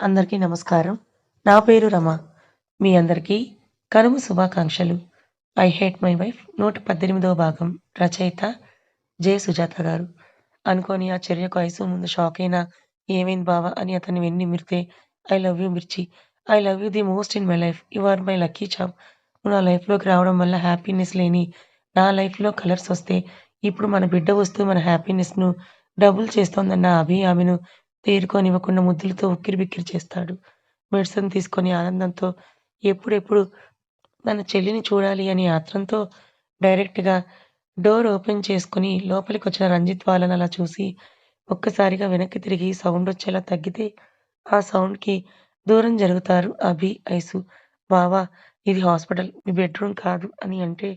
అందరికీ నమస్కారం. నా పేరు రమ. మీ అందరికీ కనుమ శుభాకాంక్షలు. 'ఐ హేట్ మై వైఫ్' 118వ భాగం రచయిత జె. సుజాత గారు. అనుకోని ఆ చర్యకు ఐసు ముందు షాకైనా ఏమైంది బావా అని అతన్ని వెన్ని మిరితే I love you Mirchi. I love you the most in my life. You are my lucky chap నువ్వు నా లైఫ్‌లోకి రావడం వల్ల హ్యాపీనెస్ లేని నా లైఫ్‌లో కలర్స్ వస్తే ఇప్పుడు మన బిడ్డ వస్తూ మన హ్యాపీనెస్‌ను డబుల్ చేస్తోందన్న అభి ఆమెను తేరుకోనివ్వకుండా ముద్దులతో ఉక్కిరిబిక్కిరి చేస్తాడు. మెడిసిన్ తీసుకొని ఆనందంతో ఎప్పుడెప్పుడు తన చెల్లిని చూడాలి అని ఆత్రంతో డైరెక్ట్‌గా డోర్ ఓపెన్ చేసుకొని లోపలికొచ్చిన రంజిత్ వాళ్ళని అలా చూసి ఒక్కసారిగా వెనక్కి తిరిగి సౌండ్ వచ్చేలా తగ్గితే ఆ సౌండ్‌కి దూరం జరుగుతారు అభి, ఐసు. బావా! ఇది హాస్పిటల్. మీ బెడ్‌రూమ్ కాదు అని అంటే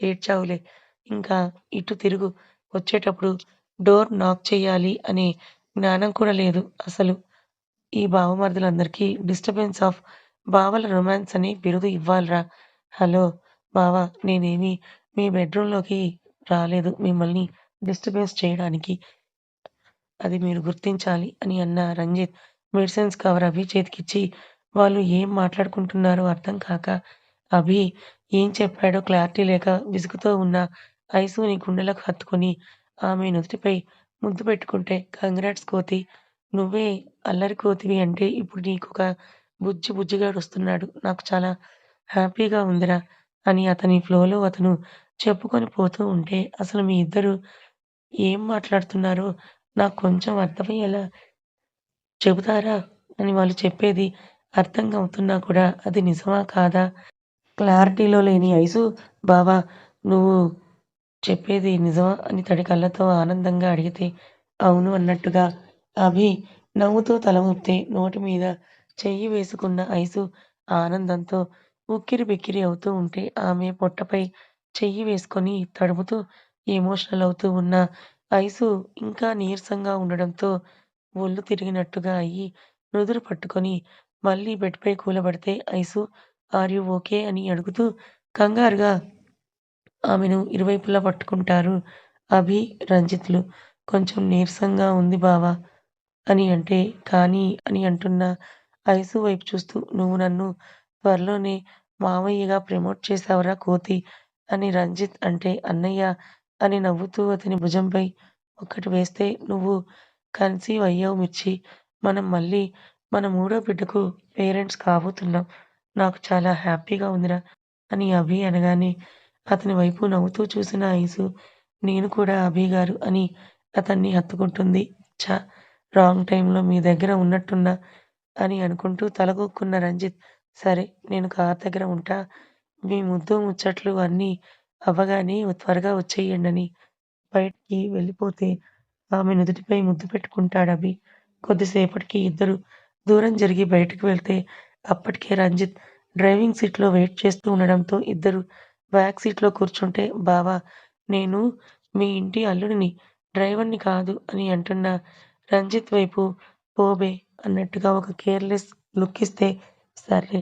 ఏడ్చావులే. ఇంకా ఇటు తిరుగు. వచ్చేటప్పుడు డోర్ నాక్ చేయాలి అనే జ్ఞానం కూడా లేదు అసలు. ఈ బావమరుదులందరికీ డిస్టర్బెన్స్ ఆఫ్ బావల రొమాన్స్ అని బిరుదు ఇవ్వాలరా హలో! బావా! నేనేమీ మీ బెడ్‌రూమ్‌లోకి రాలేదు మిమ్మల్ని డిస్టర్బెన్స్ చేయడానికి. అది మీరు గుర్తించాలి అని అన్న రంజిత్ మెడిసిన్స్ కవర్ అభి చేతికిచ్చి వాళ్ళు ఏం మాట్లాడుకుంటున్నారో అర్థం కాక అభి ఏం చెప్పాడో క్లారిటీ లేక విసుగుతో ఉన్న ఐసుని గుండెలకు హత్తుకొని ఆమె నుదుటిపై ముద్దు పెట్టుకుంటే కంగ్రాట్స్ కోతి. నువ్వే అల్లరి కోతివి అంటే ఇప్పుడు నీకొక బుజ్జి బుజ్జిగాడు వస్తున్నాడు నాకు చాలా హ్యాపీగా ఉందిరా అని అతని ఫ్లోలో అతను చెప్పుకొని పోతూ ఉంటే అసలు మీ ఇద్దరూ ఏం మాట్లాడుతున్నారో నాకు కొంచెం అర్థమయ్యేలా చెబుతారా అని వాళ్ళు చెప్పేది అర్థం అవుతున్నా కూడా అది నిజమా కాదా క్లారిటీలో లేని ఐసు బావా! నువ్వు చెప్పేది నిజమా అని తడి కళ్ళతో ఆనందంగా అడిగితే అవును అన్నట్టుగా. అభి నవ్వుతూ తల ఊపితే నోటి మీద చెయ్యి వేసుకున్న ఐసు ఆనందంతో ఉక్కిరి బిక్కిరి అవుతూ ఉంటే ఆమె పొట్టపై చెయ్యి వేసుకొని తడుపుతూ ఎమోషనల్ అవుతూ ఉన్న ఐసు ఇంకా నీరసంగా ఉండడంతో ఒళ్ళు తిరిగినట్టుగా అయ్యి నుదురు పట్టుకొని మళ్ళీ బెడ్‌పై కూలబడితే ఐసు ఆర్ యు ఓకే? అని అడుగుతూ కంగారుగా ఆమెను ఇరువైపులా పట్టుకుంటారు అభి, రంజిత్‌లు. కొంచెం నీరసంగా ఉంది బావా! అని అంటే కానీ అని అంటున్న ఐసు వైపు చూస్తూ నువ్వు నన్ను త్వరలోనే మావయ్యగా ప్రమోట్ చేశావురా కోతి అని రంజిత్ అంటే అన్నయ్య అని నవ్వుతూ అతని భుజంపై ఒక్కటి వేస్తే నువ్వు కన్సీవ్ అయ్యావు మిర్చి. మనం మళ్ళీ మన మూడో బిడ్డకు పేరెంట్స్ కాబోతున్నాం. నాకు చాలా హ్యాపీగా ఉందిరా అని అభి అనగానే అతని వైపు నవ్వుతూ చూసిన ఐసు నేను కూడా అభిగారు అని అతన్ని హత్తుకుంటుంది. ఛ! రాంగ్ టైంలో మీ దగ్గర ఉన్నట్టున్నా అని అనుకుంటూ తలగొక్కున్న రంజిత్ సరే నేను కారు దగ్గర ఉంటా. మీ ముద్దు ముచ్చట్లు అన్నీ అవ్వగానే త్వరగా వచ్చెయ్యండని బయటికి వెళ్ళిపోతే ఆమె నుదుటిపై ముద్దు పెట్టుకుంటాడు అభి కొద్దిసేపటికి ఇద్దరు దూరం జరిగి బయటకు వెళ్తే అప్పటికే రంజిత్ డ్రైవింగ్ సీట్‌లో వెయిట్ చేస్తూ ఉండడంతో ఇద్దరు బ్యాక్ సీట్‌లో కూర్చుంటే బావా! నేను మీ ఇంటి అల్లుడిని. డ్రైవర్‌ని కాదు అని అంటున్న రంజిత్ వైపు పోబే అన్నట్టుగా ఒక కేర్‌లెస్ లుక్ ఇస్తే సర్లే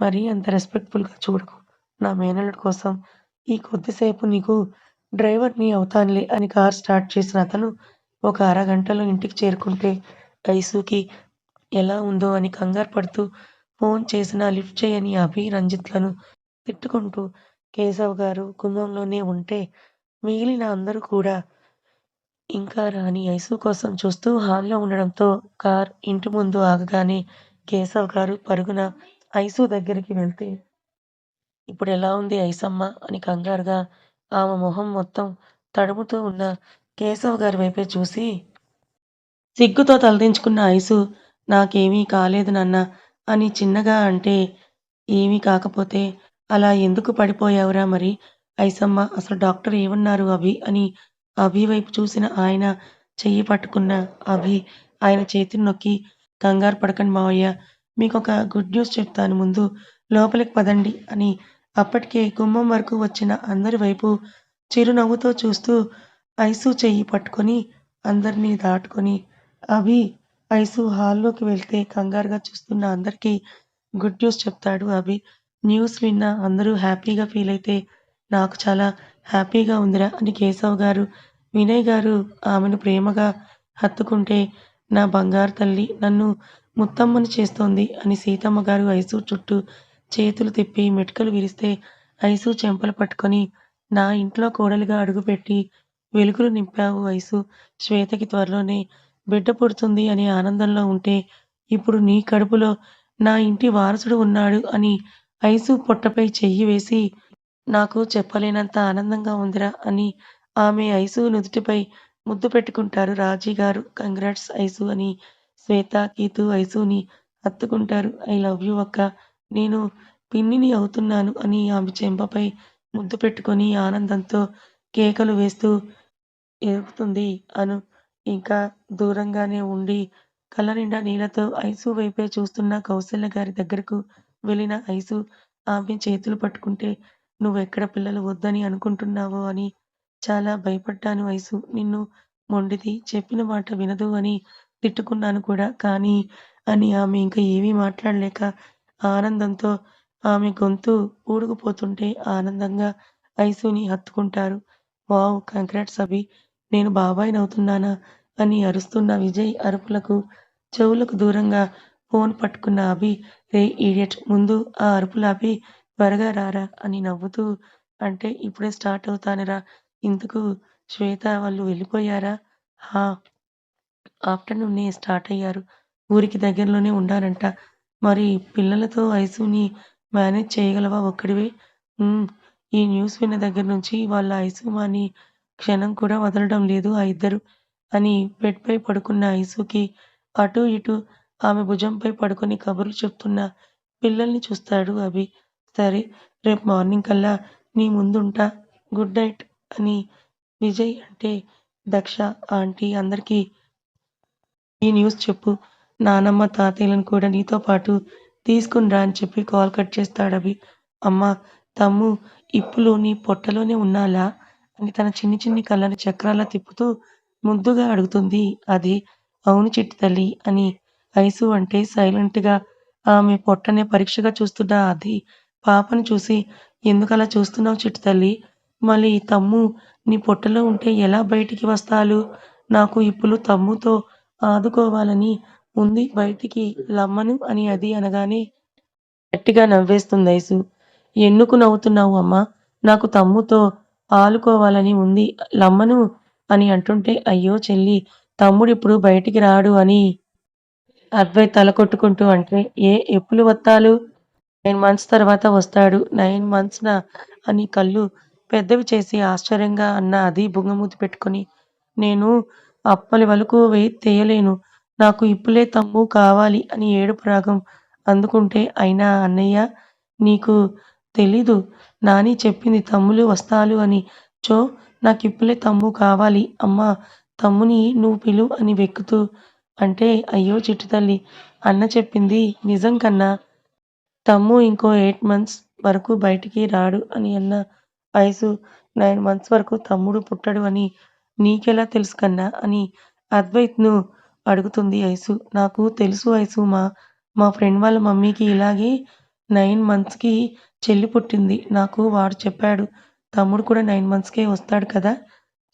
మరీ అంత రెస్పెక్ట్‌ఫుల్‌గా చూడకు. నా మేనల్లుడి కోసం ఈ కొద్దిసేపు నీకు డ్రైవర్‌ని అవుతానులే అని కార్ స్టార్ట్ చేసిన అతను ఒక అరగంటలో ఇంటికి చేరుకుంటే ఐసుకి ఎలా ఉందో అని కంగారు పడుతూ ఫోన్ చేసినా లిఫ్ట్ చేయని అభి, రంజిత్‌లను తిట్టుకుంటూ కేశవ్ గారు గుమ్మంలోనే ఉంటే మిగిలిన అందరూ కూడా ఇంకా రాని ఐసు కోసం చూస్తూ హాల్‌లో ఉండడంతో కార్ ఇంటి ముందు ఆగగానే కేశవ్ గారు పరుగున ఐసు దగ్గరికి వెళ్తే ఇప్పుడు ఎలా ఉంది ఐసమ్మ? అని కంగారుగా ఆమె మొహం మొత్తం తడుముతూ ఉన్న కేశవ్ గారి వైపే చూసి సిగ్గుతో తలదించుకున్న ఐసు నాకేమీ కాలేదు నాన్న అని చిన్నగా అంటే ఏమీ కాకపోతే అలా ఎందుకు పడిపోయావురా మరి ఐసమ్మ అసలు డాక్టర్ ఏమన్నారు అభి అని అభి వైపు చూసిన ఆయన చెయ్యి పట్టుకున్న అభి ఆయన చేతిని నొక్కి కంగారు పడకండి మావయ్య. మీకు ఒక గుడ్ న్యూస్ చెప్తాను ముందు లోపలికి పదండి అని అప్పటికే గుమ్మం వరకు వచ్చిన అందరి వైపు చిరునవ్వుతో చూస్తూ ఐసు చెయ్యి పట్టుకొని అందరినీ దాటుకొని అభి, ఐసు హాల్లోకి వెళ్తే కంగారుగా చూస్తున్న అందరికీ గుడ్ న్యూస్ చెప్తాడు అభి. న్యూస్ విన్న అందరూ హ్యాపీగా ఫీల్ అయితే నాకు చాలా హ్యాపీగా ఉందిరా అని కేశవ్ గారు, వినయ్ గారు ఆమెను ప్రేమగా హత్తుకుంటే నా బంగారు తల్లి నన్ను ముత్తమ్మని చేస్తోంది అని సీతమ్మ గారు ఐసు చుట్టూ చేతులు తిప్పి మెటుకలు విరిస్తే ఐసు చెంపలు పట్టుకొని నా ఇంట్లో కోడలుగా అడుగుపెట్టి వెలుగులు నింపావు ఐసు శ్వేతకి త్వరలోనే బిడ్డ పుడుతుంది అనే ఆనందంలో ఉంటే ఇప్పుడు నీ కడుపులో నా ఇంటి వారసుడు ఉన్నాడు అని ఐసు పొట్టపై చెయ్యి వేసి నాకు చెప్పలేనంత ఆనందంగా ఉందిరా అని ఆమె ఐసు నుదుటిపై ముద్దు పెట్టుకుంటారు రాజీ గారు. కంగ్రాట్స్ ఐసు అని శ్వేత కీతు ఐసుని హత్తుకుంటారు. ఐ లవ్ యూ అక్క నేను పిన్నిని అవుతున్నాను అని ఆమె చెంపపై ముద్దు పెట్టుకొని ఆనందంతో కేకలు వేస్తూ ఎగురుతుంది అను ఇంకా దూరంగానే ఉండి కళ్ళ నిండా నీళ్ళతో ఐసు వైపే చూస్తున్న కౌశల్య గారి దగ్గరకు వెళ్ళిన ఐసు ఆమె చేతులు పట్టుకుంటే నువ్వెక్కడ పిల్లలు వద్దని అనుకుంటున్నావో అని చాలా భయపడ్డాను ఐసు. నిన్ను మొండిది. చెప్పిన మాట వినదు అని తిట్టుకున్నాను కూడా. కానీ అని ఆమె ఇంకా ఏమీ మాట్లాడలేక ఆనందంతో ఆమె గొంతు ఊడుకుపోతుంటే ఆనందంగా ఐసుని హత్తుకుంటారు. వావ్ కంగ్రాట్స్ అభి. నేను బాబాయ్నవుతున్నానా? అని అరుస్తున్న విజయ్ అరుపులకు చెవులకు దూరంగా ఫోన్ పట్టుకున్న అభి రే ఈడియట్ ముందు ఆ అరుపులాపి త్వరగా రారా అని నవ్వుతూ అంటే ఇప్పుడే స్టార్ట్ అవుతానురా. ఇందుకు శ్వేత వాళ్ళు వెళ్ళిపోయారా? హా ఆఫ్టర్నూనే స్టార్ట్ అయ్యారు. ఊరికి దగ్గరలోనే ఉండాలంట. మరి పిల్లలతో ఐసుని మేనేజ్ చేయగలవా ఒక్కడివే? ఈ న్యూస్ విన్న దగ్గర నుంచి వాళ్ళ ఐసుమాని క్షణం కూడా వదలడం లేదు ఆ ఇద్దరు అని బెడ్పై పడుకున్న ఐసుకి అటు ఇటు ఆమె భుజంపై పడుకొని కబుర్లు చెప్తున్న పిల్లల్ని చూస్తాడు అభి. సరే రేపు మార్నింగ్ కల్లా నీ ముందుంటా. గుడ్ నైట్ అని విజయ్ అంటే దక్ష ఆంటీ అందరికీ ఈ న్యూస్ చెప్పు. నానమ్మ తాతయ్యలను కూడా నీతో పాటు తీసుకునిరా అని చెప్పి కాల్ కట్ చేస్తాడు అభి. అమ్మా తమ్ము ఇప్పులోని నీ పొట్టలోనే ఉన్నాలా అని తన చిన్ని చిన్ని కళ్ళని చక్రాల తిప్పుతూ ముద్దుగా అడుగుతుంది. అది అవును చిట్టి తల్లి అని ఐసు అంటే సైలెంట్గా ఆమె పొట్టనే పరీక్షగా చూస్తున్న అది పాపను చూసి ఎందుకలా చూస్తున్నావు చిట్టు తల్లి? మళ్ళీ తమ్ము నీ పొట్టలో ఉంటే ఎలా బయటికి వస్తాలు? నాకు ఇప్పుడు తమ్ముతో ఆదుకోవాలని ఉంది బయటికి లమ్మను అని అది అనగానే గట్టిగా నవ్వేస్తుంది ఐసు. ఎందుకు నవ్వుతున్నావు అమ్మా? నాకు తమ్ముతో ఆలుకోవాలని ఉంది లమ్మను అని అంటుంటే అయ్యో చెల్లి తమ్ముడిప్పుడు బయటికి రాడు అని అద్వై తల కొట్టుకుంటూ అంటే ఏ ఎప్పుడు వత్తాలు? నైన్ మంత్స్ తర్వాత వస్తాడు. నైన్ మంత్స్ అని కళ్ళు పెద్దవి చేసి ఆశ్చర్యంగా అన్న అది బుంగమూతి పెట్టుకొని నేను అప్పలి వరకు వెయి తెయలేను నాకు ఇప్పులే తమ్ము కావాలి అని ఏడుపు రాగం అందుకుంటే అయినా అన్నయ్య నీకు తెలీదు. నాని చెప్పింది తమ్ములు వస్తాలు అని. చో నాకిప్పులే తమ్ము కావాలి. అమ్మ తమ్ముని నువ్వు పిలు అని వెక్కుతూ అంటే అయ్యో చిట్టు తల్లి అన్న చెప్పింది నిజం కన్నా. తమ్ము ఇంకో ఎయిట్ మంత్స్ వరకు బయటికి రాడు అని అన్న ఐసు నైన్ మంత్స్ వరకు తమ్ముడు పుట్టడు అని నీకెలా తెలుసు కన్నా అని అద్వైత్ను అడుగుతుంది ఐసు నాకు తెలుసు ఐసు మా మా ఫ్రెండ్ వాళ్ళ మమ్మీకి ఇలాగే నైన్ మంత్స్కి చెల్లి పుట్టింది. నాకు వాడు చెప్పాడు తమ్ముడు కూడా నైన్ మంత్స్కే వస్తాడు కదా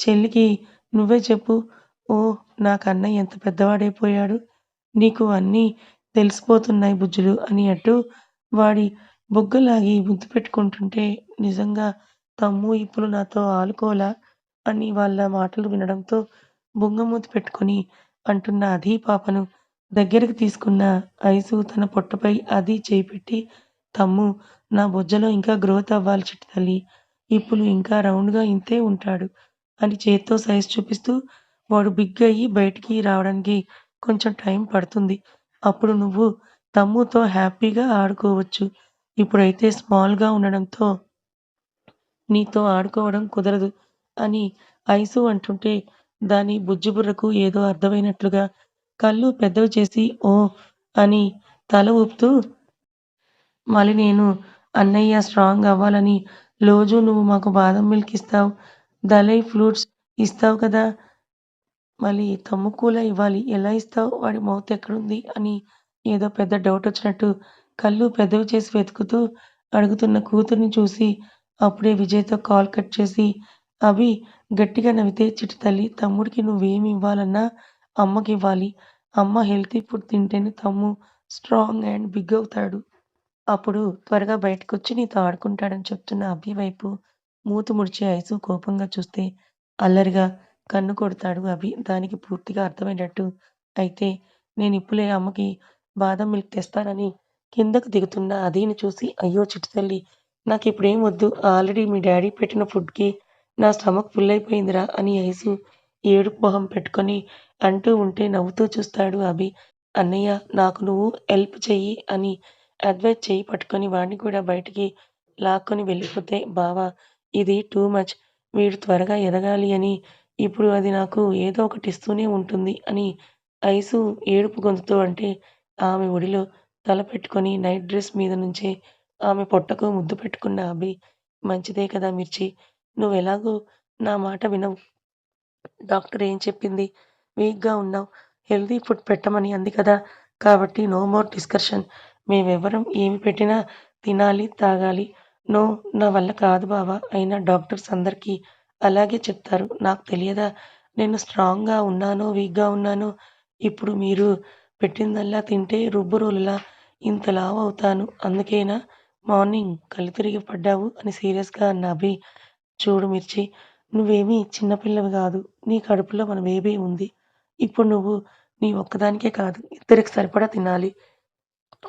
చెల్లికి నువ్వే చెప్పు. ఓ నా కన్నయ్య ఎంత పెద్దవాడైపోయాడు. నీకు అన్నీ తెలిసిపోతున్నాయి బుజ్జులు అని అంటూ వాడి బుగ్గలాగి ముద్దు పెట్టుకుంటుంటే నిజంగా తమ్ము ఇప్పుడు నాతో ఆలుకోలా అని వాళ్ళ మాటలు వినడంతో బుంగమూతి పెట్టుకొని అంటున్న అదీ పాపను దగ్గరికి తీసుకున్న ఐసు తన పొట్టపై అది చేయి పెట్టి తమ్ము నా బొజ్జలో ఇంకా గ్రోత్ అవ్వాలి చిట్టి తల్లి ఇప్పుడు ఇంకా రౌండ్గా ఇంతే ఉంటాడు అని చేత్తో సైజ్ చూపిస్తూ వాడు బిగ్ అయ్యి బయటికి రావడానికి కొంచెం టైం పడుతుంది. అప్పుడు నువ్వు తమ్ముతో హ్యాపీగా ఆడుకోవచ్చు. ఇప్పుడైతే స్మాల్గా ఉండడంతో నీతో ఆడుకోవడం కుదరదు అని ఐసు అంటుంటే దాని బుజ్జిబుర్రకు ఏదో అర్థమైనట్లుగా కళ్ళు పెద్దవి చేసి ఓ అని తల ఊపుతూ మళ్ళీ నేను అన్నయ్య స్ట్రాంగ్ అవ్వాలని రోజు నువ్వు మాకు బాదం మిల్క్ ఇస్తావు దలై ఫ్రూట్స్ ఇస్తావు కదా మళ్ళీ తమ్ము కూడా ఇవ్వాలి. ఎలా ఇస్తావు? వాడి మౌత్ ఎక్కడుంది? అని ఏదో పెద్ద డౌట్ వచ్చినట్టు కళ్ళు పెద్దవి చేసి వెతుకుతూ అడుగుతున్న కూతుర్ని చూసి అప్పుడే విజయ్తో కాల్ కట్ చేసి అవి గట్టిగా నవ్వితే చిటి తల్లి తమ్ముడికి నువ్వేమి ఇవ్వాలన్నా అమ్మకి ఇవ్వాలి. అమ్మ హెల్తీ ఫుడ్ తింటేనే తమ్ము స్ట్రాంగ్ అండ్ బిగ్ అవుతాడు. అప్పుడు త్వరగా బయటకొచ్చి నీతో ఆడుకుంటాడని చెప్తున్న అభి వైపు మూతి ముడిచి ఐసు కోపంగా చూస్తే అల్లరిగా కన్ను కొడతాడు అభి. దానికి పూర్తిగా అర్థమయ్యేటట్టు అయితే నేను ఇప్పులే అమ్మకి బాదం మిల్క్ తెస్తానని కిందకు దిగుతున్న అదీని చూసి అయ్యో చిటితల్లి నాకు ఇప్పుడేం వద్దు. ఆల్రెడీ మీ డాడీ పెట్టిన ఫుడ్కి నా స్టమక్ ఫుల్ అయిపోయిందిరా అని ఐసు ఏడుపు మొహం పెట్టుకొని అంటూ ఉంటే నవ్వుతూ చూస్తాడు అభి. అన్నయ్య నాకు నువ్వు హెల్ప్ చెయ్యి అని అడ్వైజ్ చెయ్యి పట్టుకొని వాడిని కూడా బయటికి లాక్కొని వెళ్ళిపోతే బావా ఇది టూ మచ్. వీడు త్వరగా ఎదగాలి అని ఇప్పుడు అది నాకు ఏదో ఒకటి ఇస్తూనే ఉంటుంది అని ఐసు ఏడుపు గొంతుతో అంటే ఆమె ఒడిలో తల పెట్టుకొని నైట్ డ్రెస్ మీద నుంచే ఆమె పొట్టకు ముద్దు పెట్టుకున్న అభి. మంచిదే కదా మిర్చి. నువ్వు ఎలాగో నా మాట వినవు. డాక్టర్ ఏం చెప్పింది? వీక్గా ఉన్నావు హెల్దీ హెల్తీ ఫుడ్ పెట్టమని అంది కదా! కాబట్టి నో మోర్ డిస్కషన్. మేమెవరం ఏమి పెట్టినా తినాలి, తాగాలి. నో నా వల్ల కాదు బావా! అయినా డాక్టర్స్ అందరికీ అలాగే చెప్తారు. నాకు తెలియదా నేను స్ట్రాంగ్గా ఉన్నానో, వీక్గా ఉన్నానో? ఇప్పుడు మీరు పెట్టిందల్లా తింటే రుబ్బురోలులా ఇంత లావవుతాను. అందుకేనా మార్నింగ్ కళ్ళు తిరిగి పడ్డావు అని సీరియస్గా అన్న అభి. చూడు మిర్చి. నువ్వేమీ చిన్నపిల్లవి గాదు. నీ కడుపులో మన బేబీ ఉంది. ఇప్పుడు నువ్వు నీ ఒక్కదానికే కాదు. ఇద్దరికి సరిపడా తినాలి.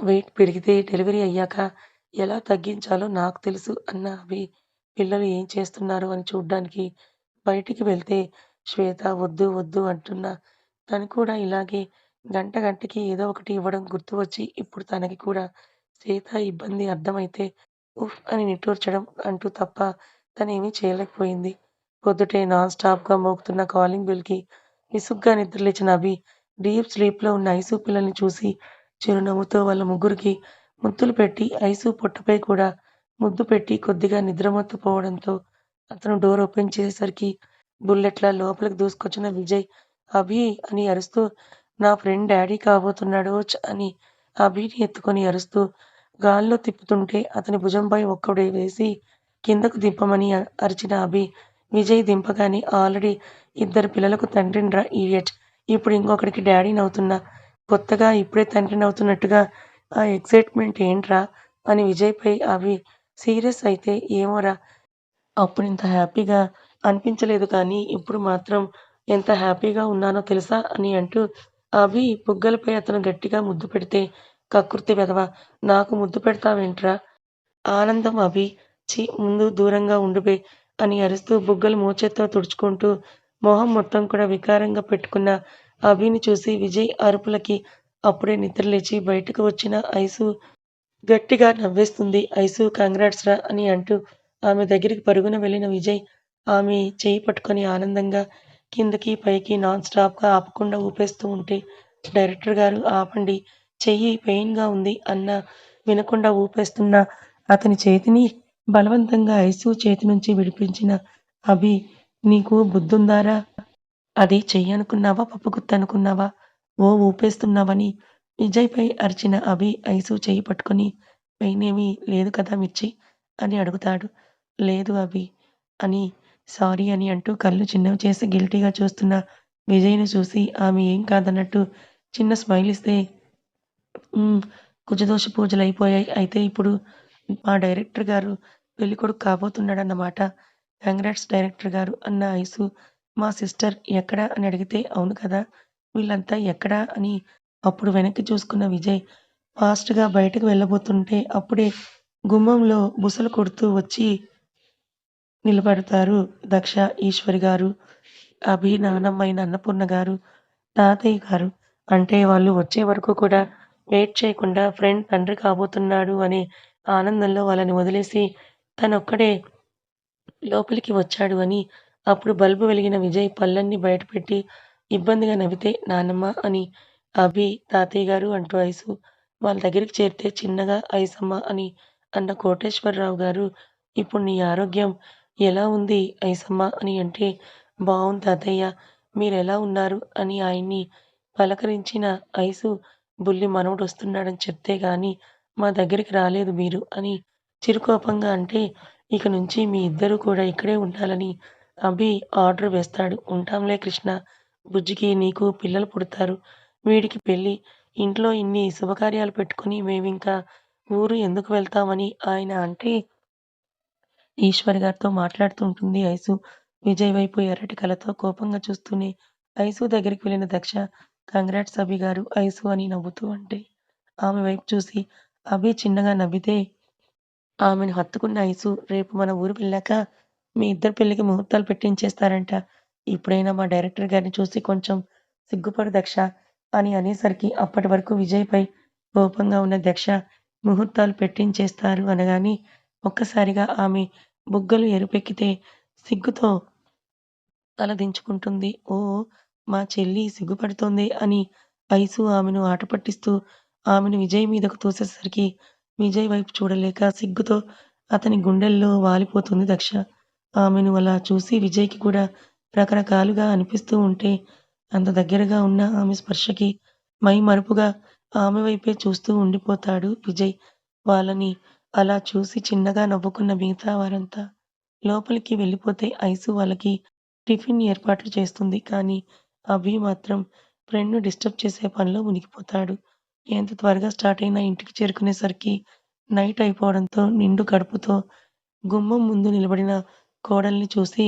వెయిట్ పెరిగితే డెలివరీ అయ్యాక ఎలా తగ్గించాలో నాకు తెలుసు అన్న అభి. పిల్లలు ఏం చేస్తున్నారు అని చూడ్డానికి బయటికి వెళ్తే శ్వేత వద్దు వద్దు అంటున్నా తను కూడా ఇలాగే గంట గంటకి ఏదో ఒకటి ఇవ్వడం గుర్తు వచ్చి ఇప్పుడు తనకి కూడా శ్వేత ఇబ్బంది అర్థమైతే ఉఫ్ అని నిట్టూర్చడం అంటూ తప్ప తనేమీ చేయలేకపోయింది. పొద్దుటే నాన్ స్టాప్గా మోగుతున్న కాలింగ్ బెల్కి విసుగ్గా నిద్రలేచిన అభి డీప్ స్లీప్లో ఉన్న ఐసు పిల్లల్ని చూసి చిరునవ్వుతో వాళ్ళ ముగ్గురికి ముద్దులు పెట్టి ఐసు పొట్టపై కూడా ముద్దు పెట్టి కొద్దిగా నిద్రమత్తుపోవడంతో అతను డోర్ ఓపెన్ చేసేసరికి బుల్లెట్లా లోపలికి దూసుకొచ్చిన విజయ్ అభి అని అరుస్తూ నా ఫ్రెండ్ డాడీ కాబోతున్నాడు అని అభిని ఎత్తుకొని అరుస్తూ గాల్లో తిప్పుతుంటే అతని భుజంపై ఒక్కడే వేసి కిందకు దింపమని అరిచిన అభి విజయ్ దింపగానే ఆల్రెడీ ఇద్దరు పిల్లలకు తండ్రినిరా ఈడియట్. ఇప్పుడు ఇంకొకడికి డాడీనవుతున్నా. కొత్తగా ఇప్పుడే తండ్రినవుతున్నట్టుగా ఆ ఎగ్జైట్మెంట్ ఏంట్రా అని విజయ్ పై అభి సీరియస్ అయితే ఏమోరా! అప్పుడు ఇంత హ్యాపీగా అనిపించలేదు కానీ ఇప్పుడు మాత్రం ఎంత హ్యాపీగా ఉన్నానో తెలుసా అని అంటూ అభి బుగ్గలపై అతను గట్టిగా ముద్దు పెడితే కకృతి వెధవ నాకు ముద్దు పెడతావేంట్రా? ఆనందం అభి చి ముందు దూరంగా ఉండిపోయి అని అరుస్తూ బుగ్గలు మోచేత్తో తుడుచుకుంటూ మొహం మొత్తం కూడా వికారంగా పెట్టుకున్న అభిని చూసి విజయ్ అరుపులకి అప్పుడే నిద్రలేచి బయటకు వచ్చిన ఐసు గట్టిగా నవ్వేస్తుంది. ఐసు కంగ్రాట్స్ రా అని అంటూ ఆమె దగ్గరికి పరుగున వెళ్ళిన విజయ్ ఆమె చెయ్యి పట్టుకొని ఆనందంగా కిందకి పైకి నాన్ స్టాప్గా ఆపకుండా ఊపేస్తూ ఉంటే డైరెక్టర్ గారు ఆపండి చెయ్యి పెయిన్గా ఉంది అన్న వినకుండా ఊపేస్తున్న అతని చేతిని బలవంతంగా ఐసు చేతి నుంచి విడిపించిన అభి నీకు బుద్ధుందారా? అది చెయ్యనుకున్నావా పప్పుగుత్తనుకున్నావా? ఓ ఊపేస్తున్నావని విజయ్ పై అరిచిన అభి ఐసు చేయి పట్టుకొని పెయినేమీ లేదు కదా మిర్చి అని అడుగుతాడు. లేదు అభి అని సారీ అని అంటూ కళ్ళు చిన్నవి చేసి గిల్టీగా చూస్తున్న విజయ్ని చూసి ఆమె ఏం కాదన్నట్టు చిన్న స్మైల్ ఇస్తే కుజదోష పూజలు అయిపోయాయి అయితే ఇప్పుడు మా డైరెక్టర్ గారు పెళ్ళికొడుకు కాబోతున్నాడన్నమాట. కంగ్రాట్స్ డైరెక్టర్ గారు అన్న ఐసు మా సిస్టర్ ఎక్కడ అని అడిగితే అవును కదా! వీళ్ళంతా ఎక్కడ అని అప్పుడు వెనక్కి చూసుకున్న విజయ్ ఫాస్ట్గా బయటకు వెళ్ళబోతుంటే అప్పుడే గుమ్మంలో బుసలు కొడుతూ వచ్చి నిలబడతారు దక్ష, ఈశ్వరి గారు, అభి నానమ్మైన అన్నపూర్ణ గారు, తాతయ్య గారు. అంటే వాళ్ళు వచ్చే వరకు కూడా వెయిట్ చేయకుండా ఫ్రెండ్ తండ్రి కాబోతున్నాడు అనే ఆనందంలో వాళ్ళని వదిలేసి తనొక్కడే లోపలికి వచ్చాడు అని అప్పుడు బల్బు వెలిగిన విజయ్ పళ్ళన్నీ బయటపెట్టి ఇబ్బందిగా నవ్వితే నానమ్మ అని అభి, తాతయ్య గారు అంటూ ఐసు వాళ్ళ దగ్గరికి చేరితే చిన్నగా ఐసమ్మ అని అన్న కోటేశ్వరరావు గారు ఇప్పుడు నీ ఆరోగ్యం ఎలా ఉంది ఐసమ్మ అని అంటే బావుంది తాతయ్య. మీరెలా ఉన్నారు? అని ఆయన్ని పలకరించిన ఐసు బుల్లి మనవడొస్తున్నాడని చెప్తే కానీ మా దగ్గరికి రాలేదు మీరు అని చిరుకోపంగా అంటే ఇక నుంచి మీ ఇద్దరు కూడా ఇక్కడే ఉండాలని అభి ఆర్డర్ వేస్తాడు. ఉంటాంలే కృష్ణ. బుజ్జికి నీకు పిల్లలు పుడతారు. వీడికి పెళ్ళి. ఇంట్లో ఇన్ని శుభకార్యాలు పెట్టుకుని మేమింకా ఊరు ఎందుకు వెళ్తామని ఆయన అంటే ఈశ్వర్ గారితో మాట్లాడుతూ ఉంటుంది ఐసు. విజయ్ వైపు ఎర్రటి కలతో కోపంగా చూస్తూనే ఐసు దగ్గరికి వెళ్ళిన దక్ష కంగ్రాట్స్ అభి గారు ఐసు అని నవ్వుతూ అంటే ఆమె వైపు చూసి అభి చిన్నగా నవ్వితే ఆమెను హత్తుకున్న ఐసు రేపు మన ఊరు వెళ్ళాక మీ ఇద్దరు పెళ్ళికి ముహూర్తాలు పెట్టించేస్తారంట. ఇప్పుడైనా మా డైరెక్టర్ గారిని చూసి కొంచెం సిగ్గుపడు దక్ష అని అనేసరికి అప్పటి వరకు విజయ్పై కోపంగా ఉన్న దక్ష ముహూర్తాలు పెట్టించేస్తారు అనగానే ఒక్కసారిగా ఆమె బుగ్గలు ఎరుపెక్కితే సిగ్గుతో తలదించుకుంటుంది ఓ మా చెల్లి సిగ్గుపడుతోంది అని ఐసు ఆమెను ఆట పట్టిస్తూ ఆమెను విజయ్ మీదకు తోసేసరికి విజయ్ వైపు చూడలేక సిగ్గుతో అతని గుండెల్లో వాలిపోతుంది దక్ష. ఆమెను అలా చూసి విజయ్కి కూడా రకరకాలుగా అనిపిస్తూ ఉంటే అంత దగ్గరగా ఉన్న ఆమె స్పర్శకి మై మరుపుగా ఆమె వైపే చూస్తూ ఉండిపోతాడు విజయ్. వాళ్ళని అలా చూసి చిన్నగా నవ్వుకున్న మిగతా వారంతా లోపలికి వెళ్ళిపోతే ఐసు వాళ్ళకి టిఫిన్ ఏర్పాట్లు చేస్తుంది. కానీ అభి మాత్రం ఫ్రెండ్ను డిస్టర్బ్ చేసే పనిలో మునిగిపోతాడు. ఎంత త్వరగా స్టార్ట్ అయినా ఇంటికి చేరుకునేసరికి నైట్ అయిపోవడంతో నిండు కడుపుతో గుమ్మం ముందు నిలబడిన కోడల్ని చూసి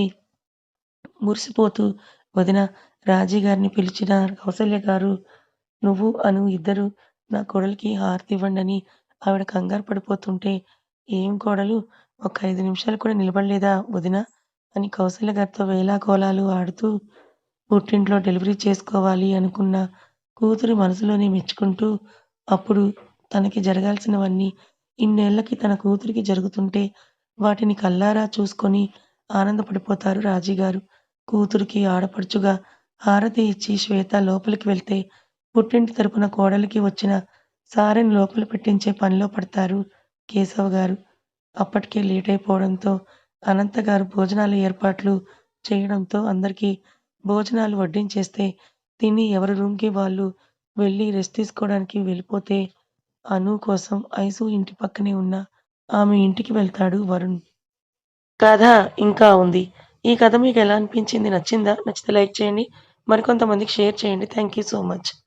మురిసిపోతూ వదిన రాజీగారిని పిలిచిన కౌసల్య గారు నువ్వు అను ఇద్దరు నా కోడలికి హారతివ్వండని ఆవిడ కంగారు పడిపోతుంటే ఏం కోడలు ఒక ఐదు నిమిషాలు కూడా నిలబడలేదా వదినా అని కౌసల్య గారితో వేళాకోళాలు ఆడుతూ పుట్టింట్లో డెలివరీ చేసుకోవాలి అనుకున్న కూతురు మనసులోనే మెచ్చుకుంటూ అప్పుడు తనకి జరగాల్సినవన్నీ ఇన్నేళ్ళకి తన కూతురికి జరుగుతుంటే వాటిని కళ్ళారా చూసుకొని ఆనందపడిపోతారు రాజీగారు. కూతురికి ఆడపడుచుగా హారతి ఇచ్చి శ్వేత లోపలికి వెళ్తే పుట్టింటి తరపున కోడలికి వచ్చిన సారెని లోపల పెట్టించే పనిలో పడతారు కేశవ్ గారు. అప్పటికే లేట్ అయిపోవడంతో అనంత గారు భోజనాల ఏర్పాట్లు చేయడంతో అందరికీ భోజనాలు వడ్డించేస్తే తిని ఎవరి రూమ్కి వాళ్ళు వెళ్ళి రెస్ట్ తీసుకోవడానికి వెళ్ళిపోతే అను కోసం ఐసు ఇంటి పక్కనే ఉన్న ఆమె ఇంటికి వెళ్తాడు వరుణ్. కథ ఇంకా ఉంది. ఈ కథ మీకు ఎలా అనిపించింది? నచ్చిందా? నచ్చితే లైక్ చేయండి. మరికొంతమందికి షేర్ చేయండి. Thank you so much.